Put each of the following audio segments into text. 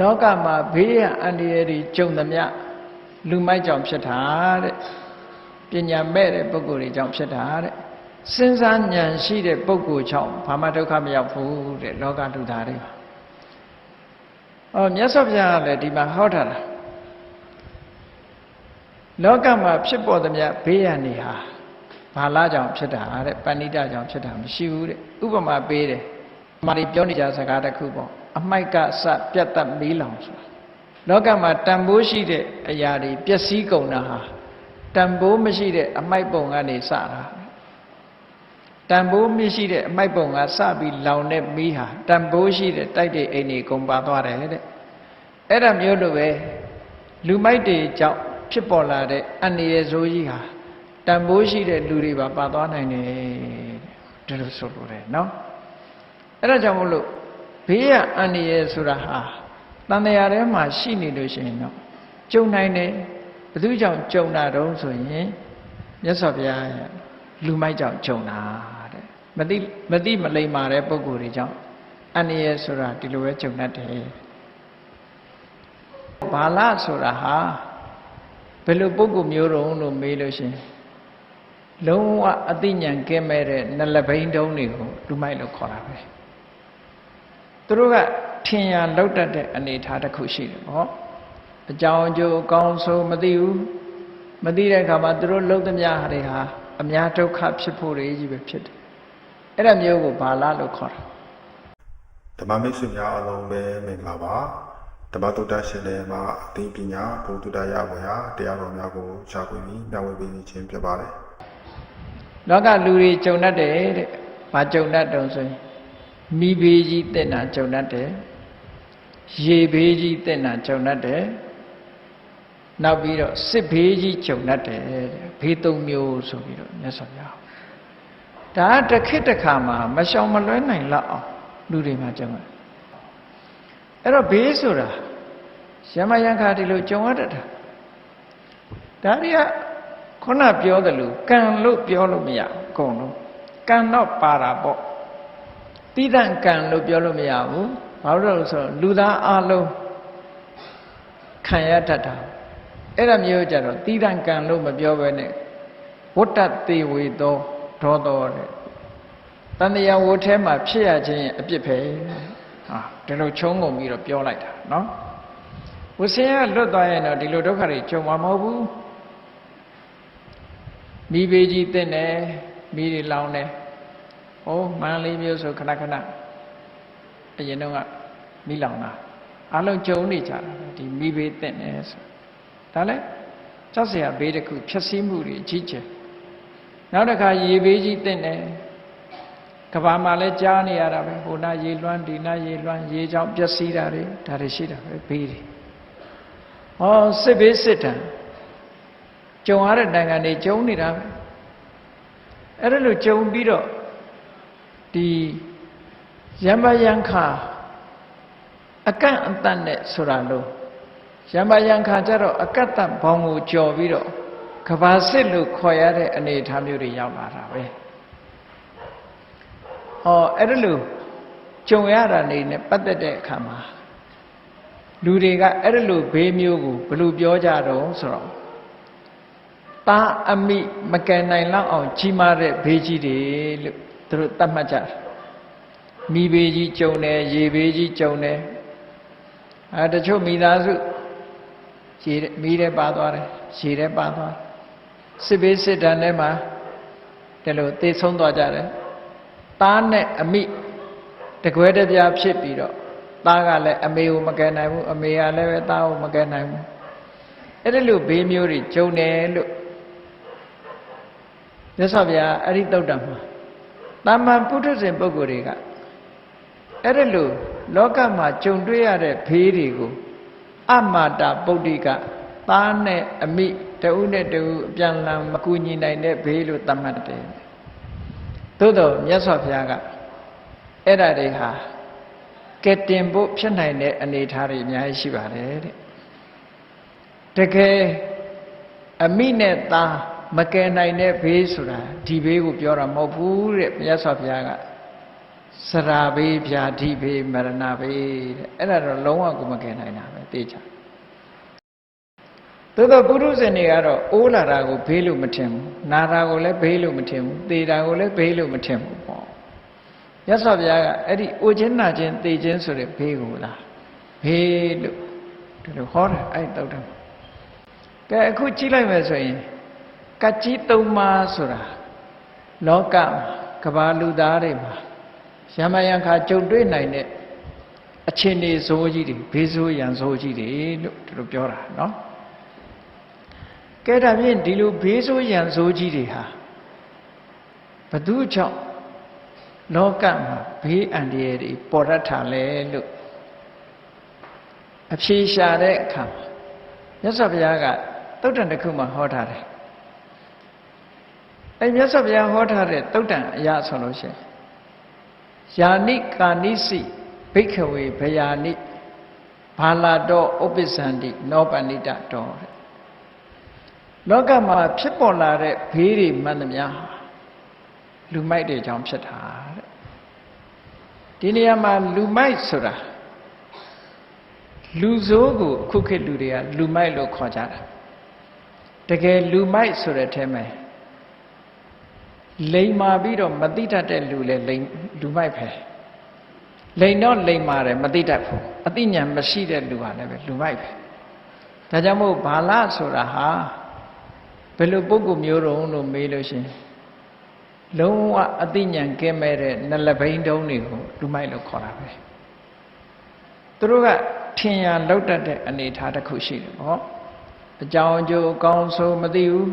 လောကမှာဘေးရန်အန္တရာယ်တွေကြုံသမျှလူမိုက်ကြောင့်ဖြစ်တာတဲ့ပညာမဲ့တဲ့ပုဂ္ဂိုလ်တွေကြောင့်ဖြစ်တာတဲ့စဉ်းစားဉာဏ်ရှိတဲ့ပုဂ္ဂိုလ်ကြောင့်ဘာမှဒုက္ခမရောက်ဘူးတဲ့လောကလူသားတွေ။အော်မြတ်စွာဘုရားကလည်းဒီမှာဟောထားတာလောကမှာဖြစ်ပေါ်သမျှဘေးရန်တွေဟာဘာလာကြောင့်ဖြစ်တာတဲ့ပဏိတကြောင့်ဖြစ်တာမရှိဘူးတဲ့ဥပမာပေးတယ်။မာရီပြောနေကြစကားတစ်ခုပေါ့ အမိုက်ကစပြတ်သက်မီးလောင်ဆိုတာလောကမှာတန်ဖိုးရှိတဲ့အရာတွေပျက်စီးကုန်တာဟာတန်ဖိုးမရှိတဲ့အမိုက်ပုံကနေစတာတန်ဖိုးမရှိတဲ့အမိုက်ပုံကစပြီးလောင်တဲ့မီးဟာတန်ဖိုးရှိတဲ့တိုက်တဲ့အိမ်တွေကုန်ပါသွားတယ်တဲ့အဲ့ဒါမျိုးလိုပဲလူမိုက်တွေကြောင့်ဖြစ်ပေါ်လာတဲ့အန္တရာယ်ဆိုးကြီးဟာတန်ဖိုးရှိတဲ့လူတွေပါပါသွားနိုင်တယ်တဲ့ဒီလိုဆိုလိုတယ်နော်အဲ့ဒါကြောင့်မို့လို့ ဘေးရအန္တရာယ်ဆိုတာဟာတန်တရားထဲမှာရှိနေလို့ရှိရင်တော့ကြုံနိုင်တယ်ဘယ်သူကြောင့်ကြုံတာတုံးဆိုရင်မြတ်စွာဘုရားရဲ့လူမိုက်ကြောင့်ကြုံတာတဲ့မသိမသိမလိမ္မာတဲ့ပုံကိုယ်တွေကြောင့်အန္တရာယ်ဆိုတာဒီလိုပဲကြုံတတ်တယ်ဘာလဆိုတာဟာဘယ်လိုပုံကိုယ်မျိုးတုံးလို့မေးလို့ရှိရင်လုံးဝအသိဉာဏ်ကင်းမဲ့တဲ့နလဘိန်းတုံးတွေကိုလူမိုက်လို့ခေါ်တာပဲ သူတို့ကထင်ရလောက်တတ်တဲ့အနေအထားတစ်ခုရှိတယ်ပေါ့အကြောင်းအကျိုးအကောင်းဆုံးမသိဘူးမသိတဲ့အခါမှာသူတို့လှုပ်သမျှဟာတွေဟာအများဒုက္ခဖြစ်ဖို့တွေကြီးပဲဖြစ်တယ်အဲ့ဒါမျိုးကိုဘာလားလို့ခေါ်တာဓမ္မမိတ်ဆွေများအားလုံးပဲမင်္ဂလာပါဓမ္မတုဒ္ဒရှင်လည်းမှာအသိပညာဘုဒ္ဓတရဝေဟာတရားတော်များကိုရှားပွေပြီးမျှဝေပေးခြင်းဖြစ်ပါတယ်လောကလူတွေကြုံတတ်တယ်တဲ့ဘာကြုံတတ်တုံဆိုရင် မိဘေးကြီးတက်တာကြုံတတ်တယ်ရေဘေးကြီးတက်တာကြုံတတ်တယ်နောက်ပြီးတော့စစ်ဘေးကြီးကြုံတတ်တယ်တဲ့ဘေးသုံးမျိုးဆိုပြီးတော့မြတ်စွာဘုရားဒါကတစ်ခေတ်တစ်ခါမှာမရှောင်မလွဲနိုင်လောက်အောင်လူတွေမှာကြုံတယ်အဲ့တော့ဘေးဆိုတာရမယံခါဒီလိုကြုံရတတ်တာဒါတွေကခုနပြောသလိုကံလို့ပြောလို့မရဘူးအကုန်လုံးကံတော့ပါတာပေါ့ တိဒံကံလို့ပြောလို့မရဘူးဘာလို့လဲဆိုတော့လူသားအလုံးခံရတတ်တာအဲ့ဒါမျိုးကြတော့တိဒံကံလို့မပြောဘဲနဲ့ဝတ္တတေဝေသောဒေါသောတဲ့တန်တရားဝတ်ထဲမှာဖြစ်ရခြင်းရဲ့အပြစ်ပဲဟာဒီလိုချုံးငုံပြီးတော့ပြောလိုက်တာနော်ဝဆင်းကလွတ်သွားရင်တော့ဒီလိုဒုက္ခတွေကြုံမှာမဟုတ်ဘူးမိဘေးကြီးတင့်တယ်မိတွေလောင်တယ် ဟိုမန္တလေးမျိုးဆိုခဏခဏအရင်တော့ကမိလောင်တာအလုံးကြုံနေကြတာပဲဒီမိဘေးတင့်တယ်ဆိုဒါလည်းကြောက်စရာဘေးတစ်ခုဖြည့်ဆည်းမှုတွေကြီးကျယ်နောက်တစ်ခါရေဘေးကြီးတင့်တယ်ကဘာမှာလည်းကြားနေရတာပဲဟိုနာရေလွှမ်းဒီနာရေလွှမ်းရေကြောင့်ပျက်စီးတာတွေဒါတွေရှိတာပဲဘေးတွေဟောစစ်ဘေးစစ်တံကြုံရတဲ့နိုင်ငံတွေကြုံနေတာပဲအဲ့ဒါလို့ကြုံပြီးတော့ ဒီယမယံခါအကန့်အတန့်နဲ့ဆိုတာလို့ယမယံခါကျတော့အကန့်အတန့်ဘောင်ကိုကြော်ပြီးတော့ကဘာစစ်လို့ခေါ်ရတဲ့အနေအထားမျိုးတွေရောက်လာတာပဲဟောအဲ့ဒါလို့ကြုံရတာနေနဲ့ပတ်သက်တဲ့အခါမှာလူတွေကအဲ့ဒါလို့ဘေးမျိုးကိုဘယ်လိုပြောကြတော့ဆိုတော့သားအမိမကယ်နိုင်လောက်အောင်ကြီးမားတဲ့ဘေးကြီးတွေလို့ သူတို့သတ်မှတ်ကြတယ်မိဘေးကြီးကြုံတယ်ရေဘေးကြီးကြုံတယ်အဲတချို့မိသားစုရေမိတဲ့ပါသွားတယ်ရေတဲ့ပါသွားစစ်ဘေးစစ်တမ်းထဲမှာဒီလိုသေဆုံးသွားကြတယ်သားနဲ့အမိတကွဲတပြားဖြစ်ပြီးတော့သားကလည်းအမေကိုမကယ်နိုင်ဘူးအမေကလည်းပဲသားကိုမကယ်နိုင်ဘူးအဲ့ဒီလိုဘေးမျိုးတွေကြုံတယ်လို့မြတ်စွာဘုရားအဲ့ဒီတုတ်တံမှာ တာမန်ပုထုဇဉ်ပုဂ္ဂိုလ်တွေကအဲ့ဒီလိုလောကမှာကြုံတွေ့ရတဲ့ဘေးတွေကိုအမာတာပုဒ္ဓိကသားနဲ့အမိတဦးနဲ့တဦးအပြန်လန်မကူညီနိုင်တဲ့ဘေးလို့သတ်မှတ်တယ်သို့တော့မြတ်စွာဘုရားကအဲ့ဒါတွေဟာကဲတင်ဖို့ဖြစ်နိုင်တဲ့အနေအထားတွေအများကြီးရှိပါတယ်တဲ့တကယ်အမိနဲ့သား မကယ်နိုင်တဲ့ဘေးဆိုတာဒီဘေးကိုပြောတာမဟုတ်ဘူးတဲ့မြတ်စွာဘုရားကစရာဘေးဖြာတိဘေးမရဏဘေးတဲ့အဲ့ဒါတော့လုံးဝကိုမကယ်နိုင်တာပဲသိချာသို့တော့ပုရုဇဉ်တွေကတော့အိုးလာတာကိုဘေးလို့မထင်ဘူးနာတာကိုလည်းဘေးလို့မထင်ဘူးသေတာကိုလည်းဘေးလို့မထင်ဘူးပေါ့ရသော်ဘုရားကအဲ့ဒီအိုခြင်းနာခြင်းသေခြင်းဆိုတဲ့ဘေးကိုလားဘေးလို့ဒီလိုဟောတယ်အဲ့တောက်တယ်ကဲအခုကြည့်လိုက်မယ်ဆိုရင် ကတ်ကြီးသုံးပါးဆိုတာလောကမှာကဘာလူသားတွေမှာရမယံခါကြုံတွေ့နိုင်တဲ့အခြေအနေဇိုးကြီးတွေဘေးဆိုးရန်ဇိုးကြီးတွေလို့ဒီလိုပြောတာเนาะကဲဒါဖြင့်ဒီလိုဘေးဆိုးရန်ဇိုးကြီးတွေဟာဘသူကြောင့်လောကမှာဘေးအန္တရာယ်တွေပေါ်ရတာလဲလို့အဖြေရှာတဲ့အခါမှာမြတ်စွာဘုရားကတုတ်တန်တစ်ခုမှဟောထားတယ် အဲမြတ်စွာဘုရားဟောထားတဲ့တုတ်တန်အရာဆိုလို့ရှိရင်ယာနိကာနိစိဘိက္ခဝေဘယာနိဘာလာတောဥပ္ပစ္စန္တိနောပဏိတတောတဲ့လောကမှာဖြစ်ပေါ်လာတဲ့ဘေးတွေမှန်သမျှဟာလူမိုက်တွေကြောင့်ဖြစ်တာတဲ့ဒီနေရာမှာလူမိုက်ဆိုတာလူဆိုးကိုအခုခေတ်လူတွေကလူမိုက်လို့ခေါ်ကြတာတကယ်လူမိုက်ဆိုတဲ့အဲမှာ လိန်မာပြီးတော့မသိတတ်တဲ့လူလဲလိန်လူမိုက်ပဲလိန်တော့လိန်မာတယ်မသိတတ်ဘူးအသိဉာဏ်မရှိတဲ့လူဟာလည်းပဲလူမိုက်ပဲဒါကြောင့်မို့ဘာလဆိုတာဟာဘယ်လိုပုဂ္ဂိုလ်မျိုးတုံးလို့မေးလို့ရှိရင်လုံးဝအသိဉာဏ်ကင်းမဲ့တဲ့နလဘိန်းတုံးတွေကိုလူမိုက်လို့ခေါ်တာပဲသူတို့ကထင်ရလောက်တတ်တဲ့အနေအထားတစ်ခုရှိတယ်ပေါ့အကြောင်းအကျိုးအကောင်းဆုံးမသိဘူး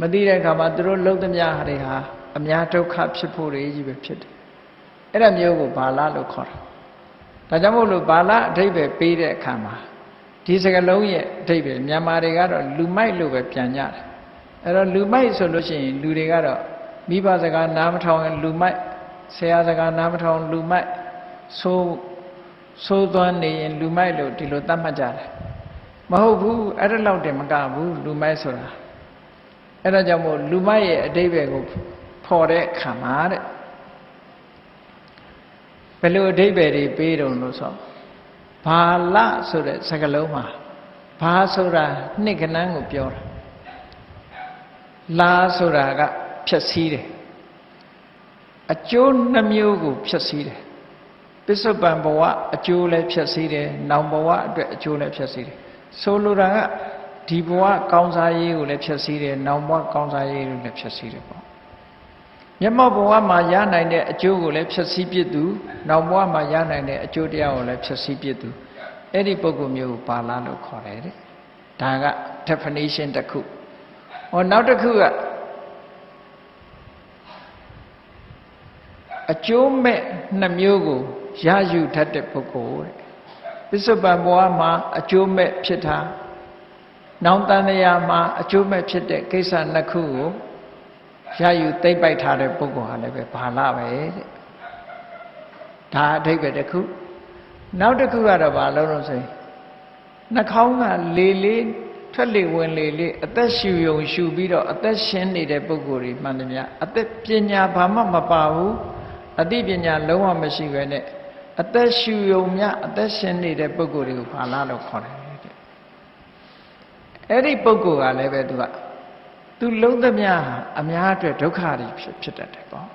မသိတဲ့အခါမှာသူတို့လှုပ်သမျှဟာတွေဟာအများဒုက္ခဖြစ်ဖို့တွေကြီးပဲဖြစ်တယ်အဲ့ဒါမျိုးကိုဘာလလို့ခေါ်တာဒါကြောင့်မို့လို့ဘာလအဓိပ္ပာယ်ပေးတဲ့အခါမှာဒီစကလုံးရဲ့အဓိပ္ပာယ်မြန်မာတွေကတော့လူမိုက်လို့ပဲပြန်ကြတယ်အဲ့တော့လူမိုက်ဆိုလို့ရှိရင်လူတွေကတော့မိဘစကားနားမထောင်ရင်လူမိုက်ဆရာစကားနားမထောင်လူမိုက်ဆိုးဆိုးသွမ်းနေရင်လူမိုက်လို့ဒီလိုသတ်မှတ်ကြတယ်မဟုတ်ဘူးအဲ့ဒါလောက်တည်းမကဘူးလူမိုက်ဆိုတာ အဲ့ဒါကြောင့်မို့လူမိုက်ရဲ့အတိပ္ပယ်ကိုဖော်တဲ့အခါမှာတဲ့ဘယ်လိုအတိပ္ပယ်တွေပေးတုံလို့ဆိုဘာလဆိုတဲ့စကားလုံးမှာဘာဆိုတာနှစ်ကနန်းကိုပြောတာလာဆိုတာကဖြည့်ဆည်းတယ်အကျိုးနှမျိုးကိုဖြည့်ဆည်းတယ်ပစ္စုပန်ဘဝအကျိုးလည်းဖြည့်ဆည်းတယ်နောင်ဘဝအတွက်အကျိုးလည်းဖြည့်ဆည်းတယ်ဆိုလိုတာက ဒီဘဝကောင်းစားရေးကိုလည်းဖြည့်ဆည်းတယ်နောင်ဘဝကောင်းစားရေးကိုလည်းဖြည့်ဆည်းတယ်ပေါ့မျက်မှောက်ဘဝမှာရနိုင်တဲ့အကျိုးကိုလည်းဖြည့်ဆည်းပြစ်သူနောင်ဘဝမှာရနိုင်တဲ့အကျိုးတရားကိုလည်းဖြည့်ဆည်းပြစ်သူအဲ့ဒီပုဂ္ဂိုလ်မျိုးကိုပါလာလို့ခေါ်တယ်တဲ့ဒါက definition တစ်ခုဟောနောက်တစ်ခုကအကျိုးမဲ့နှစ်မျိုးကိုရယူတတ်တဲ့ပုဂ္ဂိုလ်တဲ့ပစ္စုပန်ဘဝမှာအကျိုးမဲ့ဖြစ်တာ နောင်တန်ရာမှာအကျိုးမဲ့ဖြစ်တဲ့ကိစ္စနှစ်ခုကိုရယူသိမ့်ပိုက်ထားတဲ့ပုဂ္ဂိုလ်ဟာလည်းပဲဘာလာပဲတဲ့ဒါအဓိပ္ပာယ်တစ်ခုနောက်တစ်ခုကတော့ဘာလို့လို့ဆိုရင်နှာခေါင်းကလေလေးထွက်လေဝင်လေလေးအသက်ရှူယုံရှူပြီးတော့အသက်ရှင်နေတဲ့ပုဂ္ဂိုလ်တွေမှန်တယ်များအသက်ပညာဘာမှမပါဘူးအသိပညာလုံးဝမရှိပဲနဲ့အသက်ရှူယုံမြအသက်ရှင်နေတဲ့ပုဂ္ဂိုလ်တွေကိုဘာလာလို့ခေါ်တယ်တဲ့ အဲ့ဒီပုဂ္ဂိုလ်ကလည်းပဲသူကသူလုံးသမျှအများအတွက်ဒုက္ခတွေဖြစ်ဖြစ်တတ်တယ်ပေါ့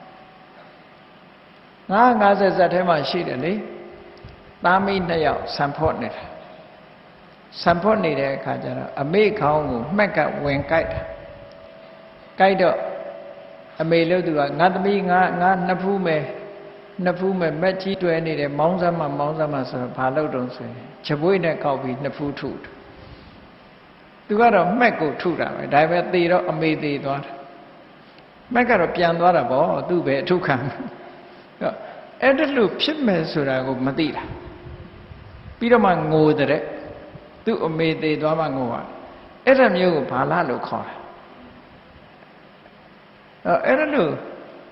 ငါ50ဇက်ထဲမှာရှိတယ်လေသားမိနှစ်ယောက်ဆံဖော့နေတာဆံဖော့နေတဲ့အခါကျတော့အမေခေါင်းကိုမှက်ကဝင်ကြိုက်တာကြိုက်တော့အမေလို့သူကငါသမီးငါငါနှစ်ဖူးမယ်နှစ်ဖူးမယ်မက်ကြီးတွဲနေတယ်မောင်းစမ်းမမောင်းစမ်းမဆိုတော့ဘာလို့တုံးဆိုရင်ချပွေးနဲ့ကောက်ပြီးနှစ်ဖူးထု သူကတော့မှက်ကိုထုတာပဲဒါပေမဲ့သေတော့အမေသေသွားတယ်မှက်ကတော့ပြန်သွားတာပေါ့သူ့ပဲအထုခံအဲ့ဒါလို့ဖြစ်မယ်ဆိုတာကိုမသိတာပြီးတော့မှငိုတဲ့သူ့အမေသေးသွားမှငိုတာအဲ့ဒါမျိုးကိုဘာလာလို့ခေါ်တာအဲ့ဒါလို့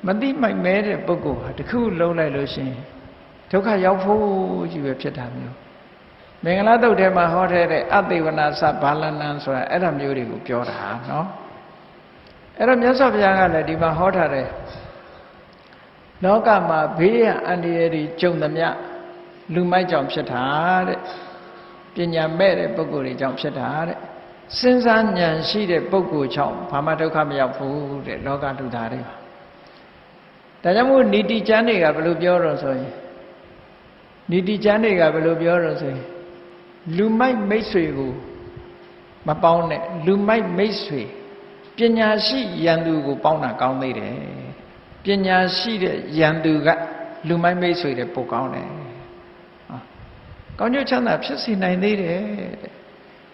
မသိမိုက်မဲတဲ့ပုဂ္ဂိုလ်ဟာတခုလုံးလိုက်လို့ရှိရင်ဒုက္ခရောက်ဖို့ကြီးပဲဖြစ်တာမျိုး မင်္ဂလာတုတ်ထဲမှာဟောထားတဲ့အသေဝနာသဘာလနံဆိုတာအဲ့ဒါမျိုးတွေကိုပြောတာနော်အဲ့တော့မြတ်စွာဘုရားကလည်းဒီမှာဟောထားတဲ့လောကမှာဘေးရန်အန္တရာယ်တွေကြုံသမျှလူမိုက်ကြောင့်ဖြစ်တာတဲ့ပညာမဲ့တဲ့ပုဂ္ဂိုလ်တွေကြောင့်ဖြစ်တာတဲ့စဉ်းစားဉာဏ်ရှိတဲ့ပုဂ္ဂိုလ်ကြောင့်ဘာမှဒုက္ခမရောက်ဘူးတဲ့လောကလူသားတွေပါဒါကြောင့်မို့ဏီတိကျမ်းတွေကဘယ်လိုပြောတော့ဆိုရင်ဏီတိကျမ်းတွေကဘယ်လိုပြောတော့ဆိုရင် လူမိုက်မိတ်ဆွေကိုမပေါင်းနဲ့လူမိုက်မိတ်ဆွေပညာရှိရန်သူကိုပေါင်းတာကောင်းသေးတယ်ပညာရှိတဲ့ရန်သူကလူမိုက်မိတ်ဆွေတဲ့ပိုကောင်းတယ်ဟာကောင်းကျိုးချမ်းသာဖြစ်စီနိုင်သေးတယ်တဲ့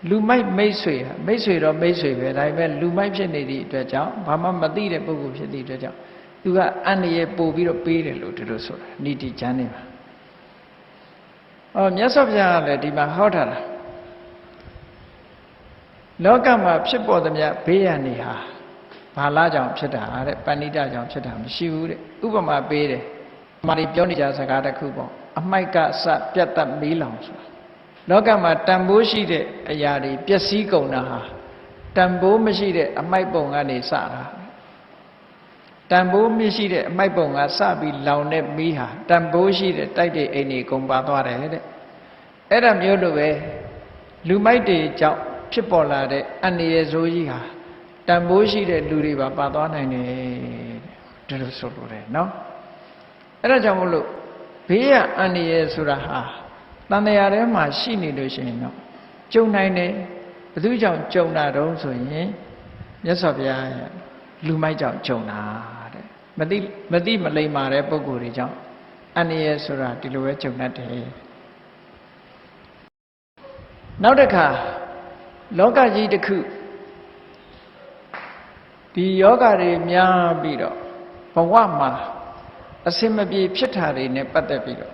လူမိုက်မိတ်ဆွေဟာမိတ်ဆွေတော့မိတ်ဆွေပဲဒါပေမဲ့လူမိုက်ဖြစ်နေသည့်အတွက်ကြောင့်ဘာမှမသိတဲ့ပုဂ္ဂိုလ်ဖြစ်သည့်အတွက်ကြောင့်သူကအန္တရာယ်ပို့ပြီးတော့ပေးတယ်လို့ဒီလိုဆိုတာဏီတိကျမ်းနေပါ အော်မြတ်စွာဘုရားကလည်းဒီမှာဟောထားတာလောကမှာဖြစ်ပေါ်သမျှဘေးရန်တွေဟာဘာလာကြောင့်ဖြစ်တာတဲ့ပဏိတကြောင့်ဖြစ်တာမရှိဘူးတဲ့ဥပမာပေးတယ်မာရီပြောနေကြစကားတစ်ခုပေါ့အမိုက်ကစပြတ်သက်မီးလောင်ဆိုတာလောကမှာတန်ဖိုးရှိတဲ့အရာတွေပျက်စီးကုန်တာဟာတန်ဖိုးမရှိတဲ့အမိုက်ပုံကနေစတာ တန်ဖိုးမရှိတဲ့အမိုက်ပုံကစပြီးလောင်တဲ့မီးဟာတန်ဖိုးရှိတဲ့တိုက်တဲ့အိမ်တွေကုန်ပါသွားတယ်တဲ့အဲ့ဒါမျိုးလိုပဲလူမိုက်တွေကြောင့်ဖြစ်ပေါ်လာတဲ့အန္တရာယ်ဆိုးကြီးဟာတန်ဖိုးရှိတဲ့လူတွေပါပါသွားနိုင်တယ်တဲ့ဒီလိုဆိုလိုတယ်နော်အဲ့ဒါကြောင့်မို့လို့ဘေးရအန္တရာယ်ဆိုတာဟာတန်တရားထဲမှာရှိနေလို့ရှိရင်တော့ကြုံနိုင်တယ်ဘယ်သူကြောင့်ကြုံတာတုံးဆိုရင်မြတ်စွာဘုရားရဲ့လူမိုက်ကြောင့်ကြုံတာတဲ့ မသိမသိမလိမ္မာတဲ့ပုံကိုယ်တွေကြောင့်အန္တရာယ်ဆိုတာဒီလိုပဲကြုံတတ်တယ်နောက်တစ်ခါလောကကြီးတစ်ခုဒီယောဂတွေများပြီးတော့ဘဝမှာအစင်မပြေဖြစ်တာတွေနဲ့ပတ်သက်ပြီးတော့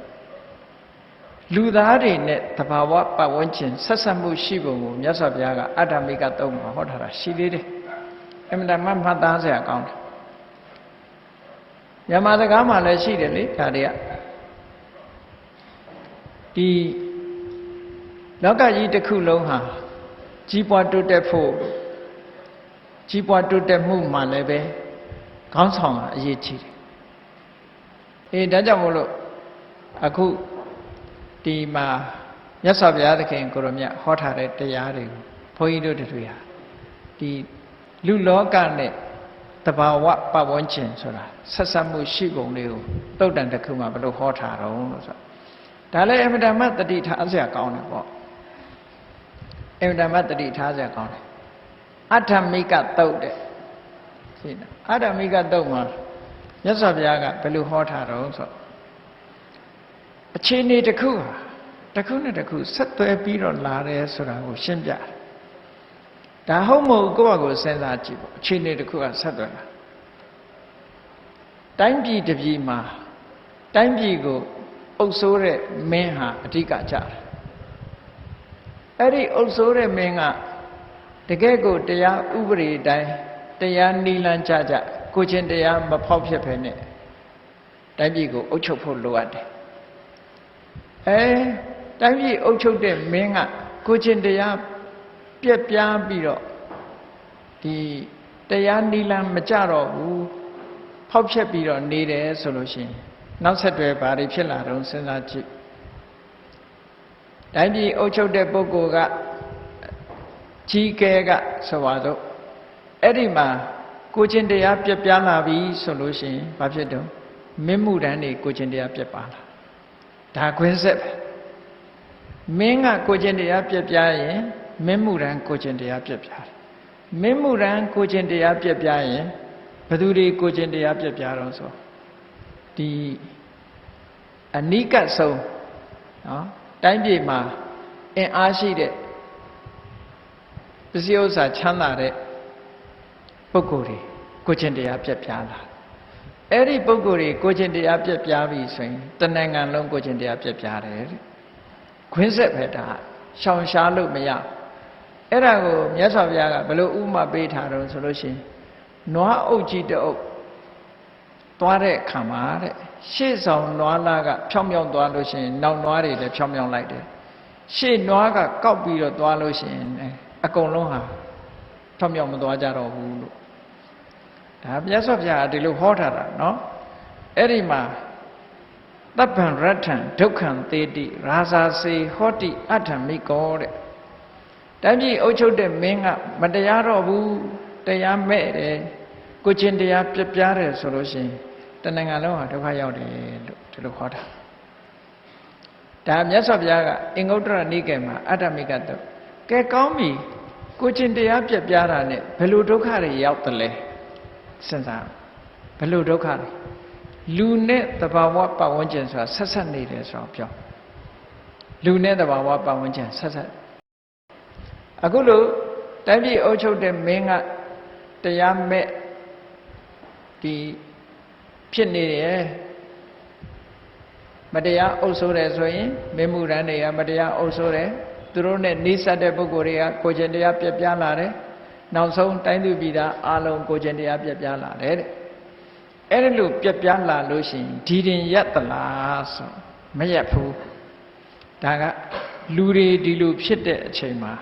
လူသားတွေနဲ့တဘာဝပတ်ဝန်းကျင်ဆက်ဆက်မှုရှိပုံကိုမြတ်စွာဘုရားကအတ္တမိကသုံးမှာဟောထားတာရှိသေးတယ်အမှန်တမ်းမှတ်သားစရာကောင်းတယ် ညမစကားမှလည်းရှိတယ်လေဒါတွေကဒီလောကကြီးတစ်ခုလုံးဟာကြီးပွားတိုးတက်ဖို့ကြီးပွားတိုးတက်မှုမှလည်းပဲခေါင်းဆောင်ကအရေးကြီးတယ်။အေးဒါကြောင့်မို့လို့အခုဒီမှာမြတ်စွာဘုရားသခင်ကိုရောမြတ်ဟောထားတဲ့တရားတွေကိုဘုန်းကြီးတို့တွေဟာဒီလူလောကနဲ့ တဘာဝပတ်ဝန်းကျင်ဆိုတာဆက်ဆက်မှုရှိပုံလေးကိုတုတ်တန်တစ်ခုမှဘယ်လိုဟောထားတော့လို့ဆိုဒါလည်းအမြဲတမ်းတတိထားစရာကောင်းတယ်ပေါ့အင်တမတတိထားစရာကောင်းတယ်အထမိကတုတ်တဲ့ရှင်းလားအထမိကတုတ်မှာမြတ်စွာဘုရားကဘယ်လိုဟောထားတော့ဆိုအခြေအနေတစ်ခုဟာတစ်ခုနဲ့တစ်ခုဆက်သွယ်ပြီးတော့လာတယ်ဆိုတာကိုရှင်းပြတယ် ဒါဟုတ်မဟုတ်ကိုယ့်ဘာကိုစဉ်းစားကြည့်ပေါ့အခြေအနေတစ်ခုကဆက်သွယ်လာတိုင်းပြည်တစ်ပြည်မှာတိုင်းပြည်ကိုအုပ်စိုးတဲ့မင်းဟာအဓိကကြတယ်အဲ့ဒီအုပ်စိုးတဲ့မင်းကတကယ့်ကိုတရားဥပဒေတိုင်းတရားနိလန်းကြကြကိုချင်းတရားမဖောက်ဖြစ်ဖ ೇನೆ တိုင်းပြည်ကိုအုပ်ချုပ်ဖို့လိုအပ်တယ်အဲတိုင်းပြည်အုပ်ချုပ်တဲ့မင်းကကိုချင်းတရား ပြက်ပြားပြီးတော့ဒီတရားနိလန်းမကြတော့ဘူးဖောက်ဖြက်ပြီးတော့နေတယ်ဆိုလို့ရှိရင်နောက်ဆက်တွဲဘာတွေဖြစ်လာတော့စဉ်းစားကြည့်တိုင်းပြည်အုပ်ချုပ်တဲ့ပုဂ္ဂိုလ်ကကြီးကဲကဆိုပါတော့အဲ့ဒီမှာကိုချင်းတရားပြက်ပြားလာပြီဆိုလို့ရှိရင်ဘာဖြစ်တော့မင်းမှုတန်းတွေကိုချင်းတရားပြက်ပါလာဒါခွင်းဆက်ပဲမင်းကကိုချင်းတရားပြက်ပြားရင် မင်းမှုတန်းကိုချင်းတရားပြက်ပြားတယ်မင်းမှုတန်းကိုချင်းတရားပြက်ပြားရင်ဘသူတွေကိုချင်းတရားပြက်ပြားတော့ဆိုဒီအနိကဆုံးနော်တိုင်းပြည်မှာအင်အားရှိတဲ့ပစ္စည်းဥစ္စာချမ်းသာတဲ့ပုဂ္ဂိုလ်တွေကိုချင်းတရားပြက်ပြားလာအဲ့ဒီပုဂ္ဂိုလ်တွေကိုချင်းတရားပြက်ပြားပြီဆိုရင်တဏ္ဍာငလုံးကိုချင်းတရားပြက်ပြားတယ်တဲ့ခွင်းဆက်ပဲဒါရှောင်ရှားလို့မရ အဲ့ဒါကိုမြတ်စွာဘုရားကဘယ်လိုဥပမာပေးထားတော့ဆိုလို့ရှိရင်နွားအုပ်ကြီးတအုပ်သွားတဲ့အခါမှာတဲ့ရှေ့ဆောင်နွားလားကဖြောင်းဖြောင်းသွားလို့ရှိရင်နောက်နွားတွေလည်းဖြောင်းဖြောင်းလိုက်တယ်ရှေ့နွားကကောက်ပြီးတော့သွားလို့ရှိရင်အကုန်လုံးဟာဖြောင်းဖြောင်းမသွားကြတော့ဘူးလို့ဒါမြတ်စွာဘုရားဒီလိုဟောထားတာနော်အဲ့ဒီမှာတပ္ပံရထံဒုက္ခံသေးတိရာဇာစေဟောတိအထံမိကောတဲ့ တမ်းပြည်အုပ်ချုပ်တဲ့မင်းကမတရားတော့ဘူးတရားမဲ့တယ်ကိုချင်းတရားပြပြတယ်ဆိုလို့ရှိရင်တဏ္ဍာလုံးဟာဒုက္ခရောက်တယ်လို့ဒီလိုခေါ်တာဒါမြတ်စွာဘုရားကအင်္ဂုတ္တရနိကေမှာအတ္တမိကတော့ကဲကောင်းပြီကိုချင်းတရားပြပြတာနဲ့ဘယ်လိုဒုက္ခတွေရောက်တယ်လဲစဉ်းစားဘယ်လိုဒုက္ခတွေလူနဲ့တဘာဝပတ်ဝန်းကျင်ဆိုတာဆက်ဆက်နေတယ်ဆိုတော့ပြောလူနဲ့တဘာဝပတ်ဝန်းကျင်ဆက်ဆက် အခုလို့တိုင်းပြည်အုပ်ချုပ်တဲ့မင်းကတရားမဲ့ဒီဖြစ်နေတယ်မတရားအုပ်ဆိုးတယ်ဆိုရင်မင်းမှုရန်တွေကမတရားအုပ်ဆိုးတယ်သူတို့နဲ့နှိစက်တဲ့ပုဂ္ဂိုလ်တွေကကိုကျင်တရားပြက်ပြားလာတယ်နောက်ဆုံးတိုင်းသူပြည်သားအလုံးကိုကျင်တရားပြက်ပြားလာတယ်တဲ့အဲ့ဒီလိုပြက်ပြားလာလို့ရှိရင်ဒီတင်ရက်သလားဆိုမရက်ဘူးဒါကလူတွေဒီလိုဖြစ်တဲ့အချိန်မှာ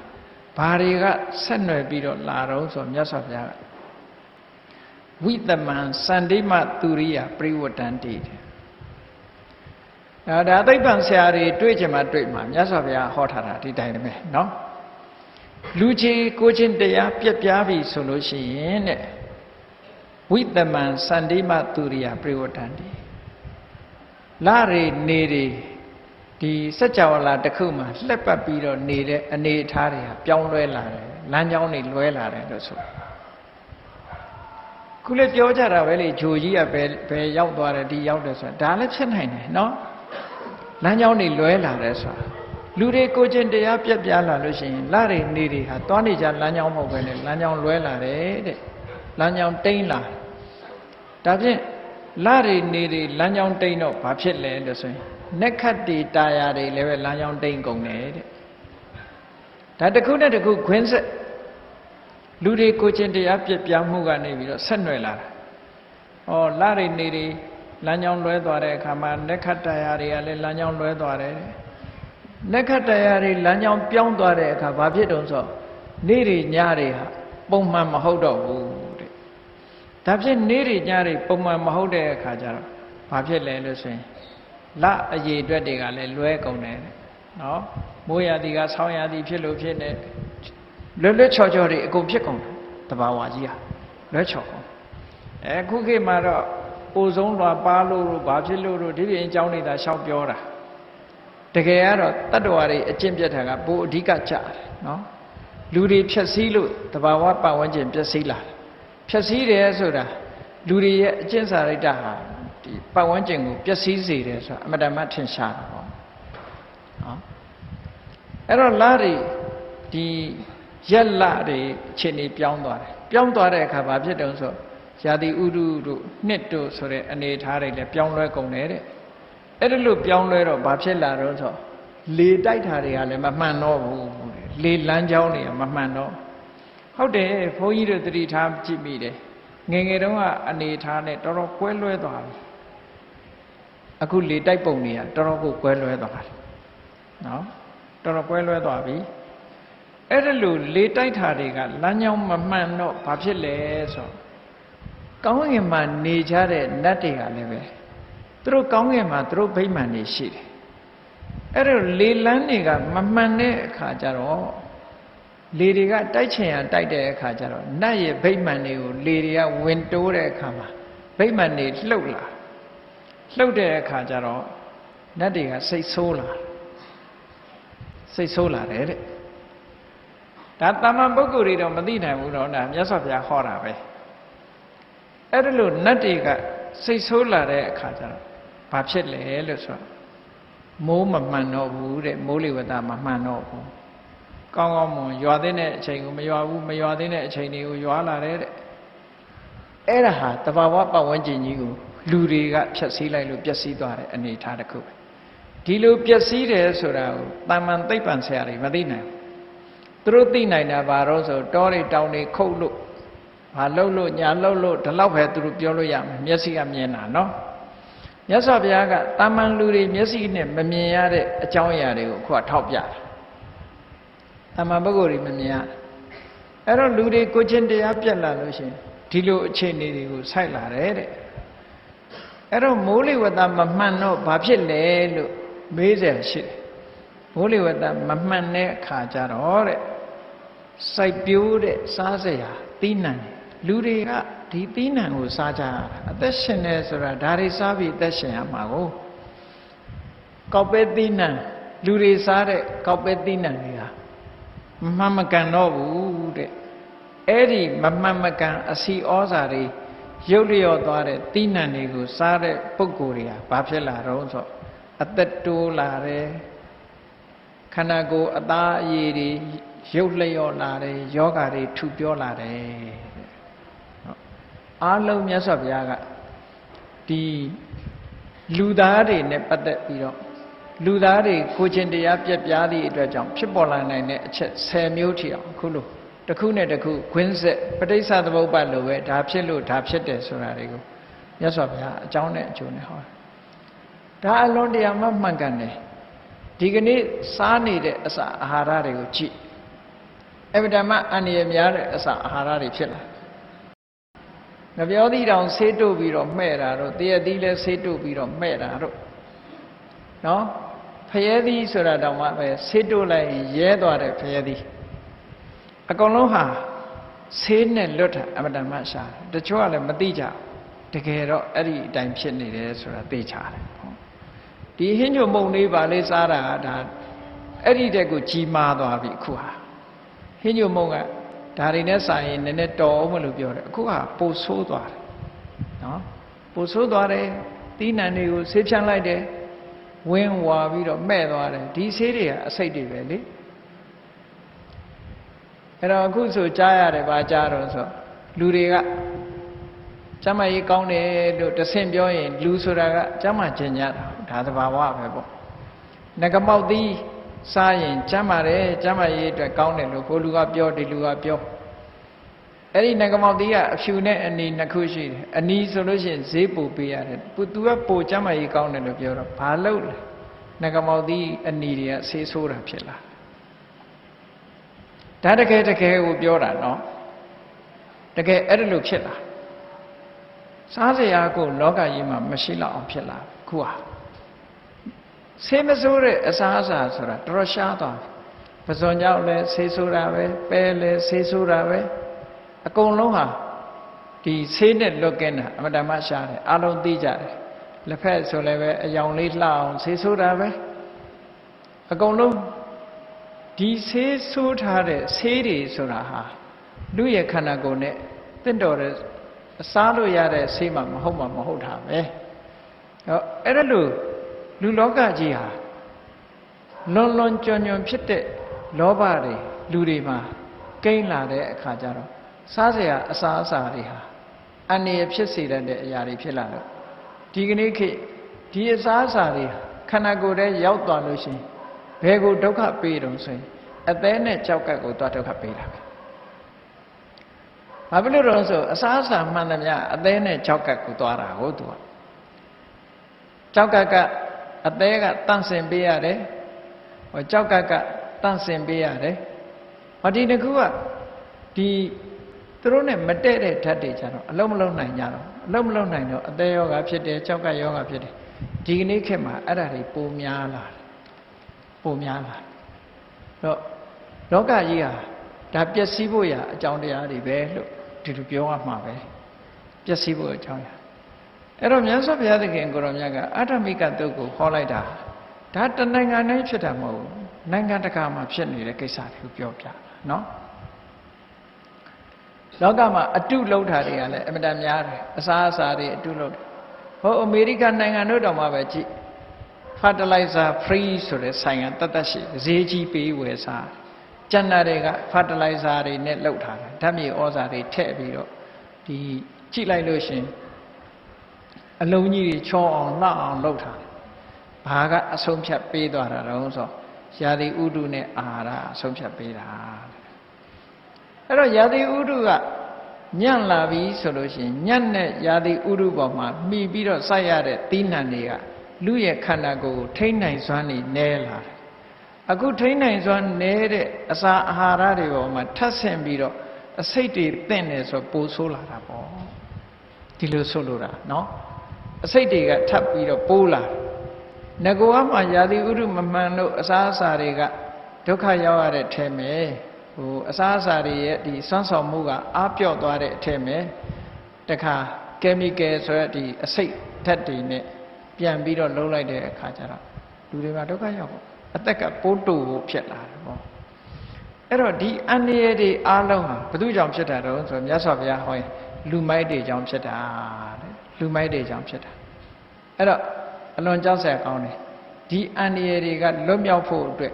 ဘာတွေကဆက်နွယ်ပြီးတော့လာတော့ဆိုမြတ်စွာဘုရားကဝိတမံစန္တိမသူရိယပရိဝတ္တန်တိတဲ့အဲဒါသိပ္ပံဆရာတွေတွေ့ကြမှာတွေ့မှာမြတ်စွာဘုရားဟောထားတာဒီတိုင်းပဲเนาะလူကြီးကိုချင်းတရားပြက်ပြားပြီဆိုလို့ရှိရင်တဲ့ဝိတမံစန္တိမသူရိယပရိဝတ္တန်တိလာရီနေရီ ဒီစัจ java လာတစ်ခုမှာလှက်ပတ်ပြီးတော့နေတဲ့အနေအထားတွေကပြောင်းလဲလာတယ်လမ်းကြောင်းတွေလွဲလာတယ်လို့ဆိုခုလည်းပြောကြတာပဲလေဂျိုကြီးကဘယ်ဘယ်ရောက်သွားတယ်ဒီရောက်တယ်ဆိုတာဒါလည်းဖြစ်နိုင်တယ်နော်လမ်းကြောင်းတွေလွဲလာတယ်ဆိုတာလူတွေကိုချင်းတရားပြက်ပြားလာလို့ရှိရင်လတွေနေတွေဟာသွားနေကြလမ်းကြောင်းမဟုတ်ပဲလေလမ်းကြောင်းလွဲလာတယ်တဲ့လမ်းကြောင်းတိမ့်လာဒါဖြင့်လတွေနေတွေလမ်းကြောင်းတိမ့်တော့ဘာဖြစ်လဲလို့ဆိုရင် နက်ခတ်တီတာယာတွေလည်းပဲလမ်းကြောင်းတိမ့်ကုန်တယ်တဲ့ဒါတစ်ခုနဲ့တစ်ခုခွင်းဆက်လူတွေကိုချင်းတရားပြက်ပြားမှုကနေပြီးတော့ဆက်နွယ်လာတာ။ဩလာရိနေတွေလမ်းကြောင်းလွဲသွားတဲ့အခါမှာနက်ခတ်တာယာတွေကလည်းလမ်းကြောင်းလွဲသွားတယ်။နက်ခတ်တာယာတွေလမ်းကြောင်းပြောင်းသွားတဲ့အခါဘာဖြစ်တုံးဆိုနေ့တွေညတွေဟာပုံမှန်မဟုတ်တော့ဘူးတဲ့။ဒါဖြင့်နေ့တွေညတွေပုံမှန်မဟုတ်တဲ့အခါကျတော့ဘာဖြစ်လဲလို့ဆိုရင် လအရေးအတွက်တွေကလည်းလွဲကုန်တယ်နော်မိုးရာသီကဆောင်းရာသီဖြစ်လို့ဖြစ်နေလွတ်လွတ်ချော်ချော်တွေအကုန်ဖြစ်ကုန်တယ်တဘာဝကြီးဟာလွဲချော်ကုန်အဲခုခေတ်မှာတော့အိုဆုံးလွာပါလို့လို့ဘာဖြစ်လို့လို့ဒီပြင်အကြောင်းနေတာရှောက်ပြောတာတကယ်ကတော့တတ္တဝါတွေအကျင့်ပြတ်တာကပိုအဓိကကြတယ်နော်လူတွေဖြက်စီးလို့တဘာဝပတ်ဝန်းကျင်ပျက်စီးလာတယ်ဖြက်စီးတယ်ဆိုတာလူတွေရဲ့အကျင့်စာရိတ္တဟာဒီ ပတ်ဝန်းကျင်ကိုပျက်စီးစေတယ်ဆိုတာအမတမထင်ရှားတာပေါ့နော်အဲ့တော့လာတွေဒီရက်လတွေအချိန်ကြီးပြောင်းသွားတယ်ပြောင်းသွားတဲ့အခါဘာဖြစ်တုံးဆိုရာသီဥတုတို့နှစ်တို့ဆိုတဲ့အနေအထားတွေလည်းပြောင်းလဲကုန်တယ်တဲ့အဲ့ဒါလို့ပြောင်းလဲတော့ဘာဖြစ်လာတော့ဆိုလေတိုက်တာတွေကလည်းမမှန်တော့ဘူးတဲ့လေလမ်းကြောင်းတွေကမမှန်တော့ဟုတ်တယ်ဘုန်းကြီးတို့သတိထားကြည့်မိတယ်ငယ်ငယ်တုန်းကအနေအထားနဲ့တော်တော်ကွဲလွဲသွားပြီ အခုလေတိုက်ပုံတွေကတော်တော်ကိုကွဲလွဲသွားတယ်နော်တော်တော်ကွဲလွဲသွားပြီအဲ့ဒါလို့လေတိုက်တာတွေကလမ်းကြောင်းမမှန်တော့ဘာဖြစ်လဲဆိုကောင်းကင်မှာနေကြတဲ့နတ်တွေကလည်းပဲသူတို့ကောင်းကင်မှာသူတို့ဗိမာန်တွေရှိတယ်အဲ့ဒါလေလန်းတွေကမမှန်တဲ့အခါကျတော့လေတွေကတိုက်ချင်ရတိုက်တဲ့အခါကျတော့နတ်ရဲ့ဗိမာန်တွေကိုလေတွေကဝင်တိုးတဲ့အခါမှာဗိမာန်တွေလှုပ်လာ လှုပ်တဲ့အခါကျတော့နတ်တွေကစိတ်ဆိုးလာစိတ်ဆိုးလာတယ်တဲ့ဒါတာမန်ပုဂ္ဂိုလ်တွေတော့မသိနိုင်ဘူးတော့ဒါမြတ်စွာဘုရားဟောတာပဲအဲ့ဒါလို့နတ်တွေကစိတ်ဆိုးလာတဲ့အခါကျတော့ဘာဖြစ်လဲလို့ဆိုတော့မိုးမမှန်တော့ဘူးတဲ့မိုးလေဝသမမှန်တော့ဘူးကောင်းကောင်းမွန်ရွာသိတဲ့အချိန်ကိုမရွာဘူးမရွာသိတဲ့အချိန်တွေကိုရွာလာတယ်တဲ့အဲ့ဒါဟာတဘာဝပတ်ဝန်းကျင်ကြီးကို လူတွေကဖြတ်စည်းလိုက်လို့ပျက်စီးသွားတဲ့အနေအထားတစ်ခုပဲဒီလိုပျက်စီးတယ်ဆိုတာကိုတာမန်သိပ္ပံဆရာတွေမသိနိုင်ဘူးသူတို့သိနိုင်တာဘာလို့ဆိုတောတွေတောင်တွေခုတ်လို့ဘာလှုပ်လို့ညာလှုပ်လို့ဒီလောက်ပဲသူတို့ပြောလို့ရမယ်မျက်စိကမြင်တာနော်မြတ်စွာဘုရားကတာမန်လူတွေမျက်စိနဲ့မမြင်ရတဲ့အကြောင်းအရာတွေကိုအခုကထောက်ပြတာတာမန်ပုဂ္ဂိုလ်တွေမမြင်ရအဲ့တော့လူတွေကိုချင်းတရားပြက်လာလို့ရှင်ဒီလိုအခြေအနေတွေကိုဆိုက်လာတယ်တဲ့ အဲ့တော့မိုးလေဝသမမှန်တော့ဘာဖြစ်လဲလို့မေးစရာရှိတယ်မိုးလေဝသမမှန်တဲ့အခါကျတော့တဲ့စိုက်ပြိုးတဲ့စားစရာသီးနှံလူတွေကဒီသီးနှံကိုစားကြတာအသက်ရှင်နေဆိုတာဒါတွေစားပြီးအသက်ရှင်ရမှာကိုကောက်ပဲသီးနှံလူတွေစားတဲ့ကောက်ပဲသီးနှံတွေဟာမမှန်မကန်တော့ဘူးတဲ့အဲ့ဒီမမှန်မကန်အစီဩဇာတွေ ရုပ်လျော့သွားတဲ့သီးနှံတွေကိုစားတဲ့ပုံကိုယ်တွေကဘာဖြစ်လာတော့ဆိုအသက်တိုးလာတယ်ခန္ဓာကိုယ်အသားအရည်တွေရုပ်လျော့လာတယ်ယောဂါတွေထူပြောလာတယ်အားလုံးမြတ်စွာဘုရားကဒီလူသားတွေနဲ့ပတ်သက်ပြီးတော့လူသားတွေကိုချင်းတရားပြက်ပြားသည့်အတွက်ကြောင့်ဖြစ်ပေါ်လာနိုင်တဲ့အချက်10မျိုးထိအောင်အခုလို့ တစ်ခုနဲ့တစ်ခုခွင်းဆက်ပဋိစ္စသမုပ္ပါလိုပဲဒါဖြစ်လို့ဒါဖြစ်တယ်ဆိုတာတွေကိုမြတ်စွာဘုရားအကြောင်းနဲ့အကျိုးနဲ့ဟောဒါအလွန်တရာမှမှန်ကန်တယ်ဒီကနေ့စားနေတဲ့အစာအာဟာရတွေကိုကြည့်အဗဓမ္မအန္တရာယ်များတဲ့အစာအာဟာရတွေဖြစ်လာငပြောသီးတောင်ဆေးတို့ပြီးတော့မှဲ့တာတော့တရသီးလည်းဆေးတို့ပြီးတော့မှဲ့တာတော့နော်ဖယဲသီးဆိုတာတောင်မှပဲဆေးတို့လိုက်ရင်ရဲသွားတဲ့ဖယဲသီး အကုန်လုံးဟာဆေးနဲ့လွတ်တာအမတန်မှရှာတယ်တချို့ကလည်းမသိကြဘူးတကယ်တော့အဲ့ဒီအတိုင်းဖြစ်နေတယ်ဆိုတာသိချတယ်ဟုတ်ဒီဟင်းညွမုံလေးပါလေးစားတာကဒါအဲ့ဒီတက်ကိုကြီးမားသွားပြီအခုဟာဟင်းညွမုံကဒါတွေနဲ့ဆိုင်ရင်နည်းနည်းတော်အောင်မလို့ပြောတယ်အခုကပိုဆိုးသွားတယ်နော်ပိုဆိုးသွားတယ်တီးနှံတွေကိုဆေးဖြန်းလိုက်တယ်ဝင်းဝါပြီးတော့မဲ့သွားတယ်ဒီဆေးတွေကအစိတ်တွေပဲလေ အဲ့တော့အခုဆိုကြားရတယ်ဗာကြားတော့ဆိုလူတွေကကျမ်းမကြီးကောင်းတယ်လို့တဆင့်ပြောရင် လူဆိုတာကကျမ်းမကျင်ကြတာဒါသဘာဝပဲပေါ့ငကမောက်သီးစားရင်ကျမ်းပါတယ်ကျမ်းမာရေးအတွက်ကောင်းတယ်လို့ကိုလူကပြောဒီလူကပြောအဲ့ဒီငကမောက်သီးကအဖြူနဲ့အနီနှစ်ခုရှိတယ်အနီဆိုလို့ရှိရင်ဈေးပို့ပေးရတယ်သူကပို့ကျမ်းမာရေးကောင်းတယ်လို့ပြောတော့ဘာလို့လဲငကမောက်သီးအနီတွေကဆေးဆိုးတာဖြစ်လာ ဒါတကယ်တကယ်ကိုပြောတာနော်တကယ်အဲ့ဒါလို့ဖြစ်လာစားစရာကိုလောကကြီးမှာမရှိတော့အောင်ဖြစ်လာခုဟာဆေးမဆိုးတဲ့အစားအစာဆိုတာတော်တော်ရှားသွားပြီပဇွန်ကြောင့်လည်းဆေးဆိုးတာပဲပဲလည်းဆေးဆိုးတာပဲအကုန်လုံးဟာဒီဆေးနဲ့လွတ်ကင်းတာအမတမရှားတယ်အလုံးသိကြတယ်လက်ဖက်ဆိုလည်းပဲအယောင်လေးလှအောင်ဆေးဆိုးတာပဲအကုန်လုံး ဒီဆေးဆိုးထားတဲ့ဆေးတွေဆိုတာဟာလူရဲ့ခန္ဓာကိုယ်နဲ့တင့်တော်တဲ့အစားလို့ရတဲ့ဆေးမှမဟုတ်မှမဟုတ်တာပဲဟောအဲ့ဒါလို့လူလောကကြီးဟာလွန်လွန်ကြွံကြွံဖြစ်တဲ့လောဘတွေလူတွေမှာကိန်းလာတဲ့အခါကျတော့စားစရာအစာအစာတွေဟာအန္တရာယ်ဖြစ်စေတဲ့အရာတွေဖြစ်လာလို့ဒီကနေ့ခေတ်ဒီအစာအစာတွေခန္ဓာကိုယ်ထဲရောက်သွားလို့ရှိရင် ဘယ်ကိုဒုက္ခပေးတုံဆိုရင်အသေးနဲ့ကြောက်ကပ်ကိုသွားဒုက္ခပေးတာပဲဘာဖြစ်လို့တော့ဆိုအစာအစာမှန်သမျှအသေးနဲ့ကြောက်ကပ်ကိုသွားတာဟုတ်သူကကြောက်ကပ်ကအသေးကတန့်စင်ပေးရတယ်ဟောကြောက်ကကတန့်စင်ပေးရတယ်ဟောဒီတကူကဒီသူတို့ ਨੇ မတည့်တဲ့ဓာတ်တွေကြတော့အလုံးမလုံးနိုင်ကြတော့အလုံးမလုံးနိုင်တော့အသေးယောဂဖြစ်တယ်ကြောက်ကယောဂဖြစ်တယ်ဒီကနေ့ခေတ်မှာအဲ့ဒါတွေပိုများလာတယ် ပိုများလာတော့လောကကြီးဟာဒါပျက်စီးဖို့ရအကြောင်းတရားတွေပဲလို့ဒီလိုပြောရမှာပဲပျက်စီးဖို့အကြောင်းရာအဲ့တော့မြတ်စွာဘုရားသခင်ကိုရောမြတ်ကအတ္တမိကတုတ်ကိုဟောလိုက်တာဒါတနိုင်ငံတိုင်းဖြစ်တာမဟုတ်ဘူးနိုင်ငံတကာမှာဖြစ်နေတဲ့ကိစ္စတွေကိုပြောပြနော်လောကမှာအတုလောက်တာတွေကလည်းအမတန်များတယ်အစားအစာတွေအတုလောက်တယ်ဟောအမေရိကန်နိုင်ငံတို့တောင်မှပဲကြည့် fertilizer free ဆိုတဲ့ဆိုင်ကတတ်တတ်ရှိဈေးကြီးပေးဝယ်စားကျန်တာတွေက fertilizer တွေနဲ့လောက်ထားတယ်ဓာတ်မြေဩဇာတွေထည့်ပြီးတော့ဒီကြည့်လိုက်လို့ရှင်အလုံးကြီးတွေချောအောင်လှအောင်လုပ်ထားတယ်။ဘာကအဆုံးဖြတ်ပေးသွားတာတော့ဆိုရာသီဥတုနဲ့အာဟာရအဆုံးဖြတ်ပေးတာ။အဲ့တော့ရာသီဥတုကညံ့လာပြီဆိုလို့ရှိရင်ညံ့တဲ့ရာသီဥတုပေါ်မှာမှီပြီးတော့စိုက်ရတဲ့သီးနှံတွေက လူရဲ့ခန္ဓာကိုယ်ကိုထိမ့်နိုင်စွမ်းနေနဲလာတယ်။အခုထိမ့်နိုင်စွမ်းနဲတဲ့အစာအာဟာရတွေပေါ်မှာထပ်ဆင့်ပြီးတော့အစိတ်တွေတင့်နေဆိုပိုဆိုးလာတာပေါ့။ဒီလိုဆိုလိုတာနော်။အစိတ်တွေကထပ်ပြီးတော့ပိုးလာတယ်ငကောကမှယာတိဥရုမမှန်လို့အစားအစာတွေကဒုက္ခရောက်ရတဲ့ထဲမှာဟိုအစားအစာတွေရဲ့ဒီစွမ်းဆောင်မှုကအားပြော့သွားတဲ့အထဲမှာတခါကယ်မီကယ်ဆိုတဲ့ဒီအစိတ်ဓာတ်တွေနဲ့ ပြန်ပြီးတော့လုံးလိုက်တဲ့အခါကျတော့လူတွေကဒုက္ခရောက်ပေါ့အသက်ကပိုးတူဖို့ဖြစ်လာတယ်ပေါ့အဲ့တော့ဒီအန္တရာယ်တွေအားလုံးဟာဘု து ကြောင့်ဖြစ်တာတော့ဆိုတော့မြတ်စွာဘုရားဟောရင်လူမိုက်တွေကြောင့်ဖြစ်တာတဲ့လူမိုက်တွေကြောင့်ဖြစ်တာအဲ့တော့အလွန်ကြောက်စရာကောင်းတယ်ဒီအန္တရာယ်တွေကလွတ်မြောက်ဖို့အတွက်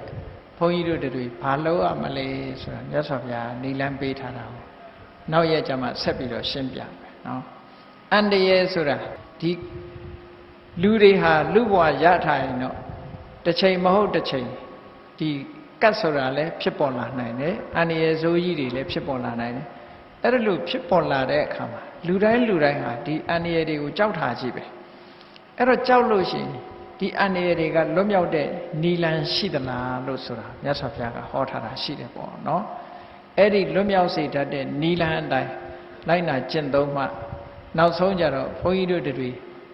ဘုန်းကြီးတို့တွေဘာလုပ်ရမလဲဆိုတာမြတ်စွာဘုရားနေလန်းပေးထားတာကိုနောက်ရက်ကျမှဆက်ပြီးတော့ရှင်းပြမယ်နော်အန္တရာယ်ဆိုတာဒီ လူတွေဟာလူဘဝရထားရင်တော့တစ်ချိန်မဟုတ်တစ်ချိန်ဒီကတ်ဆိုတာလည်းဖြစ်ပေါ်လာနိုင်တယ်အန္တရာယ်ဆိုးကြီးတွေလည်းဖြစ်ပေါ်လာနိုင်တယ်အဲ့ဒါလို့ဖြစ်ပေါ်လာတဲ့အခါမှာလူတိုင်းလူတိုင်းဟာဒီအန္တရာယ်တွေကိုကြောက်ထားကြည့်ပဲအဲ့တော့ကြောက်လို့ရှိရင်ဒီအန္တရာယ်တွေကလွတ်မြောက်တဲ့နီလန်ရှိသလားလို့ဆိုတာမြတ်စွာဘုရားကဟောထားတာရှိတယ်ပေါ့နော်အဲ့ဒီလွတ်မြောက်စေတတ်တဲ့နီလန်အတိုင်းလိုက်နာကျင့်သုံးမှ နောက်ဆုံးကြတော့ဘုန်းကြီးတို့တွေ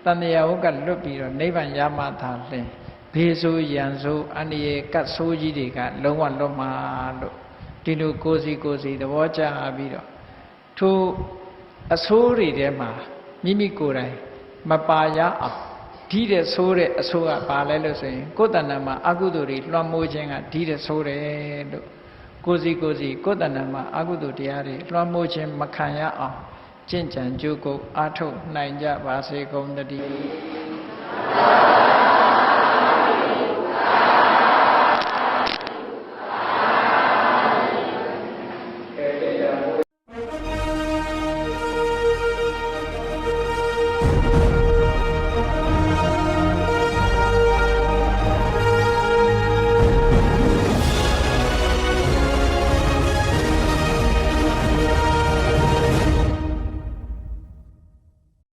တန်တရားဝကလွတ်ပြီးတော့နိဗ္ဗာန်ရမှသာလင်ဘေဆိုးရန်ဆိုးအန္တရာယ်ကတ်ဆိုးကြီးတွေကလုံးဝလွတ်မှာလို့ဒီလိုကိုယ်စီကိုယ်စီသဘောကျပြီးတော့ထိုအဆိုးတွေထဲမှာမိမိကိုယ်တိုင်မပါရအောင်ဒီတဲ့ဆိုးတဲ့အဆိုးကပါလဲလို့ဆိုရင်ကိုယ်တဏ္ဍမှာအကုသိုလ်တွေလွှမ်းမိုးခြင်းကဒီတဲ့ဆိုးတယ်လို့ကိုယ်စီကိုယ်စီကိုယ်တဏ္ဍမှာအကုသိုလ်တရားတွေလွှမ်းမိုးခြင်းမခံရအောင် ကျင့်ကြံကြိုးကုပ်အားထုတ်နိုင်ကြပါစေကုန်တည်း